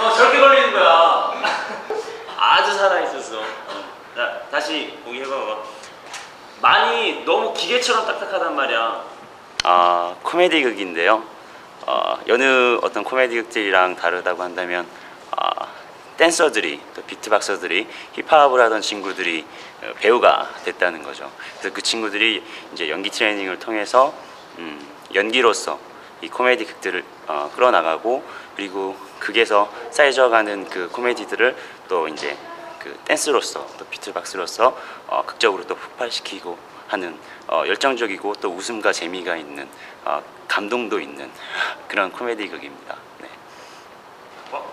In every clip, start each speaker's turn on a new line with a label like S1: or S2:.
S1: 어, 저렇게 걸리는 거야. 아주 살아있었어. 어, 다시 공기 해봐봐. 많이 너무 기계처럼 딱딱하단 말이야. 아, 코미디극인데요. 아, 어, 여느 어떤 코미디극들이랑 다르다고 한다면 아, 댄서들이 또 비트박서들이 힙합을 하던 친구들이 어, 배우가 됐다는 거죠. 그래서 그 친구들이 이제 연기 트레이닝을 통해서 음, 연기로서 이 코미디 극들을 어, 끌어나가고 그리고 극에서 쌓여져가는 그 코미디들을 또 이제 그 댄스로서 또 비트박스로서 어, 극적으로 또 폭발시키고 하는 어, 열정적이고 또 웃음과 재미가 있는 어, 감동도 있는 그런 코미디 극입니다. 네. 어?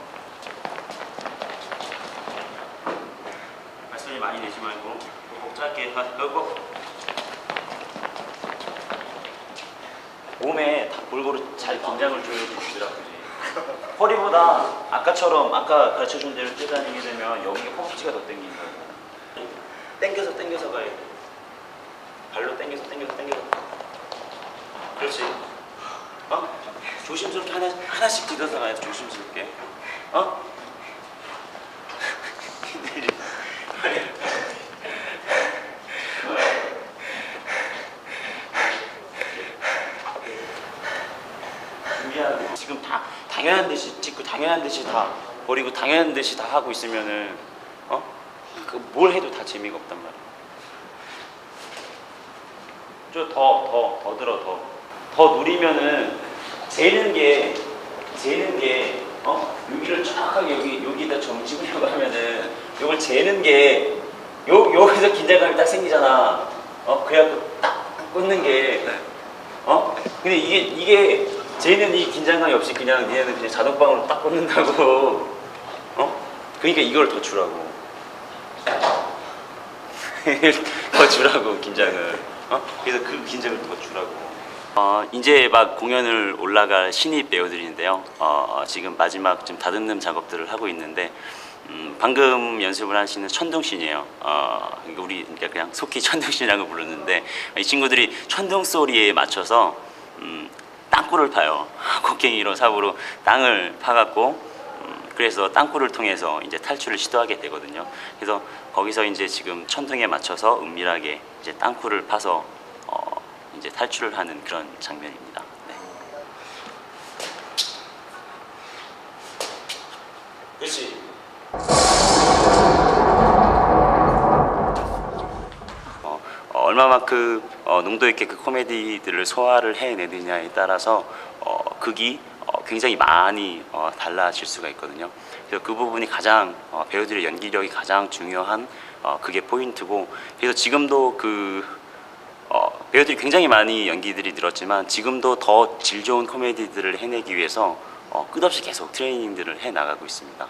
S1: 말씀이 많이 내지 말고 꼭 짧게 하- 어, 몸에 다 골고루 잘 긴장을 그지 허리보다 아까처럼 아까 가르쳐준 대로 뛰어다니게 되면 여기가 허벅지가 더 당긴다 당겨서 당겨서 가야 돼. 발로 당겨서 당겨서 당겨서. 그렇지. 어? 조심스럽게 하나, 하나씩 딛어서 가야 돼 조심스럽게. 어? 준비하고 지금 다 당연한 듯이 찍고 당연한 듯이 다 버리고 당연한 듯이 다 하고 있으면은 어? 그뭘 해도 다 재미가 없단 말이야. 좀더더더 들어 더. 더 누리면은 재는 게 재는 게 어? 여기를 정확하게 여기 여기다 점집으려고 하면은 이걸 재는 게 요, 여기서 긴장감이 딱 생기잖아. 어? 그래갖고 딱 꽂는 게 어? 근데 이게 이게 쟤는 이 긴장감이 없이 그냥 얘는 그냥 자동방으로 딱 꽂는다고. 어? 그러니까 이걸 더 주라고. 더 주라고 긴장을. 어? 그래서 그 긴장을 더 주라고. 어, 이제 막 공연을 올라갈 신입 배우들인데요. 어, 지금 마지막 좀 다듬는 작업들을 하고 있는데 음, 방금 연습을 하시는 천둥신이에요. 어, 그러니까 우리 그러니까 그냥 속히 천둥신이라고 부르는데 이 친구들이 천둥 소리에 맞춰서 음, 땅굴을 파요. 곡괭이로 삽으로 땅을 파갖고 음, 그래서 땅굴을 통해서 이제 탈출을 시도하게 되거든요. 그래서 거기서 이제 지금 천둥에 맞춰서 은밀하게 이제 땅굴을 파서 어, 이제 탈출을 하는 그런 장면입니다. 네. 그렇지. 어, 어, 얼마만큼 어, 농도 있게 그 코미디들을 소화를 해내느냐에 따라서 어, 극이 어, 굉장히 많이 어, 달라질 수가 있거든요. 그래서 그 부분이 가장 어, 배우들의 연기력이 가장 중요한 어, 그게 포인트고 그래서 지금도 그 어, 배우들이 굉장히 많이 연기들이 늘었지만 지금도 더 질 좋은 코미디들을 해내기 위해서 어, 끝없이 계속 트레이닝들을 해 나가고 있습니다.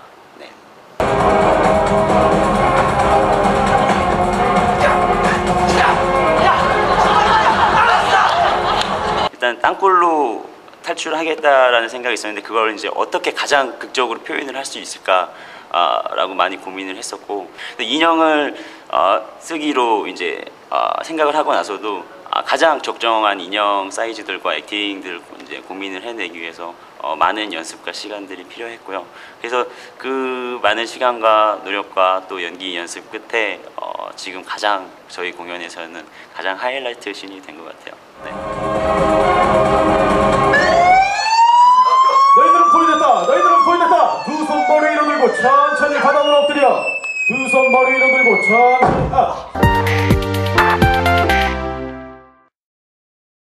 S1: 탈출하겠다라는 생각이 있었는데 그걸 이제 어떻게 가장 극적으로 표현을 할 수 있을까라고 많이 고민을 했었고 인형을 어, 쓰기로 이제 어, 생각을 하고 나서도 아, 가장 적정한 인형 사이즈들과 액팅들 이제 고민을 해내기 위해서 어, 많은 연습과 시간들이 필요했고요. 그래서 그 많은 시간과 노력과 또 연기 연습 끝에 어, 지금 가장 저희 공연에서는 가장 하이라이트 신이 된 것 같아요. 네.
S2: 너희들은 포인됐다. 너희들은 포인됐다. 두 손 머리 위로 들고 천천히 바닥으로 엎드려. 두 손 머리 위로 들고 천천히. 아.